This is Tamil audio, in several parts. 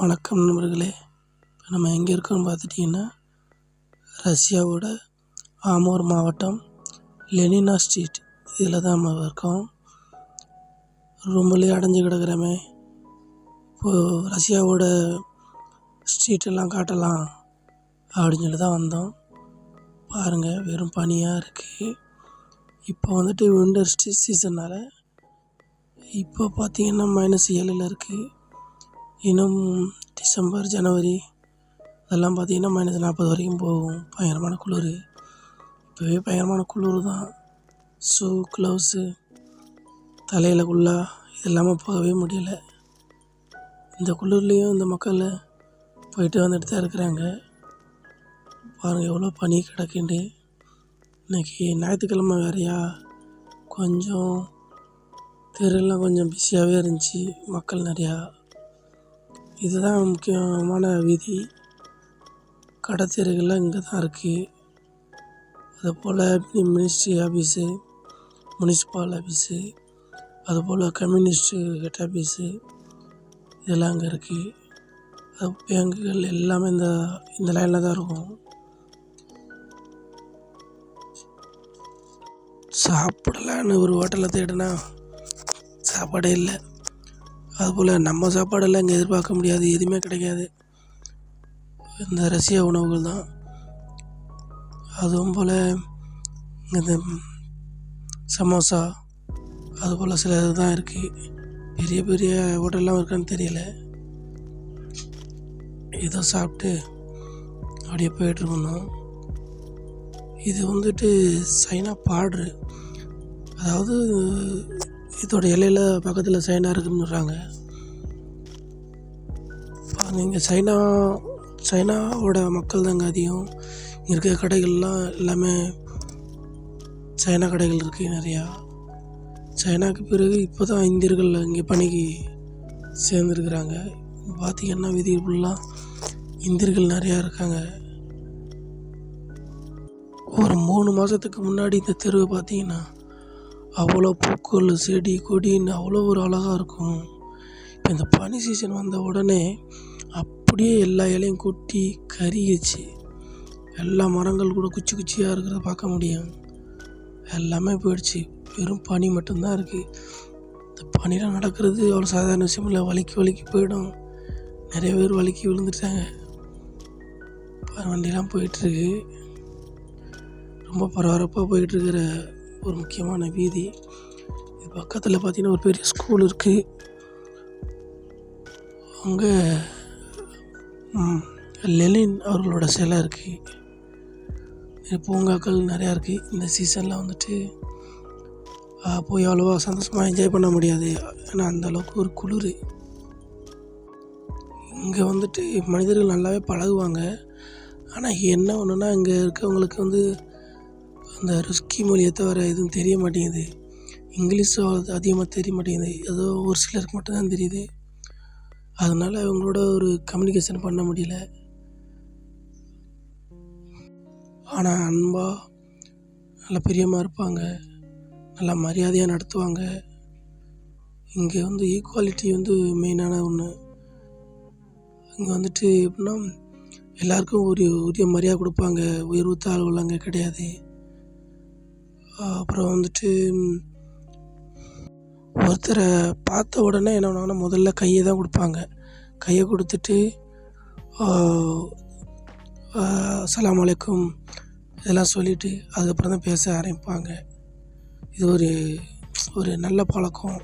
வணக்கம் நண்பர்களே. இப்போ நம்ம எங்கே இருக்கோம்னு பார்த்துட்டிங்கன்னா ரஷ்யாவோட ஆமூர் மாவட்டம் லெனினா ஸ்ட்ரீட். இதில் தான் நம்ம இருக்கோம். ரொம்பலே அடைஞ்சு கிடக்கிறோமே. இப்போது ரஷ்யாவோட ஸ்ட்ரீட்டெல்லாம் காட்டலாம் அப்படின்னு சொல்லி தான் வந்தோம். பாருங்கள் வெறும் பனியாக இருக்குது இப்போ வந்துட்டு வின்டர் சீசனால் இப்போ பார்த்தீங்கன்னா மைனஸ் ஏழில் இருக்குது இன்னும் டிசம்பர் ஜனவரி அதெல்லாம் பார்த்தீங்கன்னா மைனஸ் நாற்பது வரைக்கும் போகும். பயங்கரமான குளிர். இப்போவே பயங்கரமான குளிர் தான். ஷூ க்ளவுஸு தலையில் குல்லா இது இல்லாமல் போகவே முடியல. இந்த குளிர்லேயும் இந்த மக்கள் போயிட்டு வந்துட்டு தான் இருக்கிறாங்க. பாருங்கள் எவ்வளோ பனி கிடக்குண்டு இன்றைக்கி ஞாயிற்றுக்கிழமை வேறையா? கொஞ்சம் தெருலாம் கொஞ்சம் பிஸியாகவே இருந்துச்சு. மக்கள் நிறையா. இதுதான் முக்கியமான வீதி. கடை இங்கே தான் இருக்குது அதுபோல் மினிஸ்ட்ரி ஆஃபீஸு முனிசிபால் ஆஃபீஸு அதுபோல் கம்யூனிஸ்ட்டு ஹெட் ஆஃபீஸு இதெல்லாம் அங்கே இருக்குது அது பேங்குகள் எல்லாமே இந்த இந்த லைனில் தான் இருக்கும். சாப்பிடலான்னு ஒரு ஹோட்டலில் தேடினா சாப்பாடே இல்லை. அதுபோல் நம்ம சாப்பாடெல்லாம் இங்கே எதிர்பார்க்க முடியாது எதுவுமே கிடைக்காது. இந்த ரஷ்ய உணவுகள் தான். அதுவும் போல் இந்த சமோசா அதுபோல் சில இதுதான் இருக்குது பெரிய பெரிய ஹோட்டல்லாம் இருக்கான்னு தெரியல. இதை சாப்பிட்டு அப்படியே போயிட்டுருக்கணும் இது வந்துட்டு சைனா பார்ட்ரு அதாவது இதோட எல்லையில் பக்கத்தில் சைனா இருக்குன்னுறாங்க. இங்கே சைனா சைனாவோட மக்கள் தாங்க அதிகம். இங்கே இருக்கிற கடைகள்லாம் எல்லாமே சைனா கடைகள் இருக்குது நிறையா. சைனாக்கு பிறகு இப்போ தான் இந்தியர்கள் இங்கே பணிக்கு சேர்ந்துருக்குறாங்க. பார்த்திங்கன்னா விதி ஃபுல்லாக இந்தியர்கள் நிறையா இருக்காங்க. ஒரு மூணு மாதத்துக்கு முன்னாடி இந்த தெருவை பார்த்தீங்கன்னா அவ்வளோ பூக்கள் செடி கொடின்னு அவ்வளோ ஒரு அழகாக இருக்கும். இப்போ இந்த பனி சீசன் வந்த உடனே அப்படியே எல்லா இலையும் கொட்டி கருகிச்சு எல்லா மரங்கள் கூட குச்சி குச்சியாக இருக்கிறத பார்க்க முடியும். எல்லாமே போயிடுச்சு. வெறும் பனி மட்டும்தான் இருக்குது இந்த பனியில் நடக்கிறது அவ்வளோ சாதாரண விஷயம் இல்லை. வலிக்கு வலிக்கு போயிடும். நிறைய பேர் வலிக்கு விழுந்துட்டாங்க. வண்டிலாம் போயிட்டுருக்கு. ரொம்ப பரபரப்பாக போயிட்டுருக்கிற ஒரு முக்கியமான வீதி. இது பக்கத்தில் பார்த்திங்கன்னா ஒரு பெரிய ஸ்கூல் இருக்குது அங்கே லெலின் அவர்களோட சிலை இருக்குது பூங்காக்கள் நிறையா இருக்குது இந்த சீசனில் வந்துட்டு போய் அவ்வளோவா சந்தோஷமாக என்ஜாய் பண்ண முடியாது. ஏன்னா அந்தளவுக்கு ஒரு குளிர். இங்கே வந்துட்டு மனிதர்கள் நல்லாவே பழகுவாங்க. ஆனால் என்ன ஒன்றுனா இங்கே இருக்கவங்களுக்கு வந்து அந்த ருஸ்கி மொழியை தவிர எதுவும் தெரிய மாட்டேங்குது. இங்கிலீஷும் அவ்வளோ அதிகமாக தெரிய மாட்டேங்குது. ஏதோ ஒரு சிலருக்கு மட்டும்தான் தெரியுது. அதனால் அவங்களோட ஒரு கம்யூனிகேஷன் பண்ண முடியல. ஆனால் அன்பாக நல்லா பிரியமாக இருப்பாங்க. நல்லா மரியாதையாக நடத்துவாங்க. இங்கே வந்து ஈக்குவாலிட்டி வந்து மெயினான ஒன்று இங்கே வந்துட்டு எப்படின்னா எல்லாருக்கும் ஒரு உரிய மரியாதை கொடுப்பாங்க. உயர்வு தாழ்வுலாம் அங்கே கிடையாது. அப்புறம் வந்துட்டு ஒருத்தரை பார்த்த உடனே என்ன பண்ணுவாங்கன்னா முதல்ல கையை தான் கொடுப்பாங்க. கையை கொடுத்துட்டு அஸ்ஸலாமு அலைக்கும். இதெல்லாம் சொல்லிவிட்டு அதுக்கப்புறம் தான் பேச ஆரம்பிப்பாங்க. இது ஒரு ஒரு நல்ல பழக்கம்.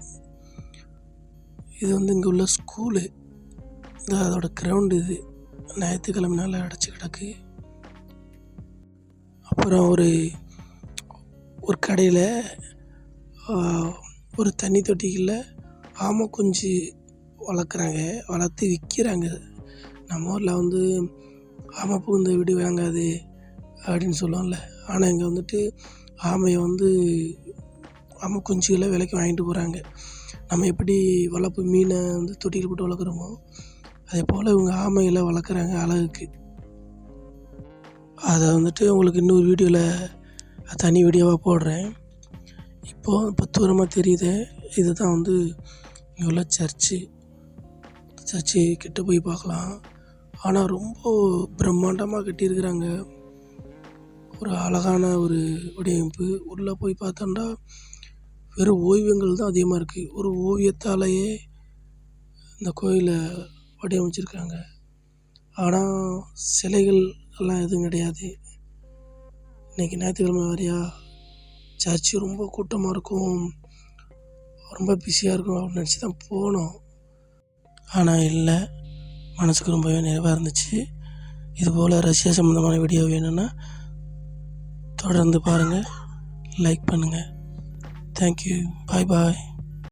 இது வந்து இங்கே உள்ள ஸ்கூலு. இது அதோட கிரவுண்டு இது. ஞாயிற்றுக்கிழமைனால அடைச்சி கிடக்கு. அப்புறம் ஒரு ஒரு கடையில் ஒரு தண்ணி தொட்டிகளில் ஆமை குஞ்சு வளர்க்குறாங்க வளர்த்து விற்கிறாங்க. நம்ம ஊரில் வந்து ஆமை புகுந்த வீடு வாங்காது அப்படின்னு சொல்லுவோம்ல ஆனால் இங்கே வந்துட்டு ஆமையை வந்து ஆமை குஞ்சுகளை விலைக்கு வாங்கிட்டு போகிறாங்க நம்ம எப்படி வளர்ப்பு மீனை வந்து தொட்டியில் போட்டு வளர்க்குறோமோ அதே போல் இவங்க ஆமைகளை வளர்க்குறாங்க அழகுக்கு. அதை வந்துட்டு உங்களுக்கு இன்னொரு வீடியோவில் தனி வீடியோவாக போடுறேன். இப்போது இப்போ தூரமாக தெரியுது. இதுதான் வந்து இங்கே உள்ள சர்ச்சு. சர்ச்சு கிட்ட போய் பார்க்கலாம். ஆனால் ரொம்ப பிரம்மாண்டமாக கட்டியிருக்கிறாங்க. ஒரு அழகான ஒரு வடிவமைப்பு. உள்ளே போய் பார்த்தோம்னா வெறும் ஓவியங்கள் தான் அதிகமாக இருக்குது ஒரு ஓவியத்தாலேயே இந்த கோயிலை வடிவமைச்சிருக்காங்க. ஆனால் சிலைகள் எல்லாம் எதுவும் கிடையாது. இன்றைக்கி ஞாயிற்றுக்கிழமை வரையா சர்ச்சு ரொம்ப கூட்டமாக இருக்கும். ரொம்ப பிஸியாக இருக்கும் அப்படின்னு நினச்சி தான் போனோம். ஆனால் இல்லை. மனசுக்கு ரொம்பவே நிறைவாக இருந்துச்சு. இதுபோல் ரஷ்யா சம்மந்தமான வீடியோ வேணும்னா தொடர்ந்து பாருங்கள் லைக் பண்ணுங்கள் தேங்க்யூ பாய் பாய்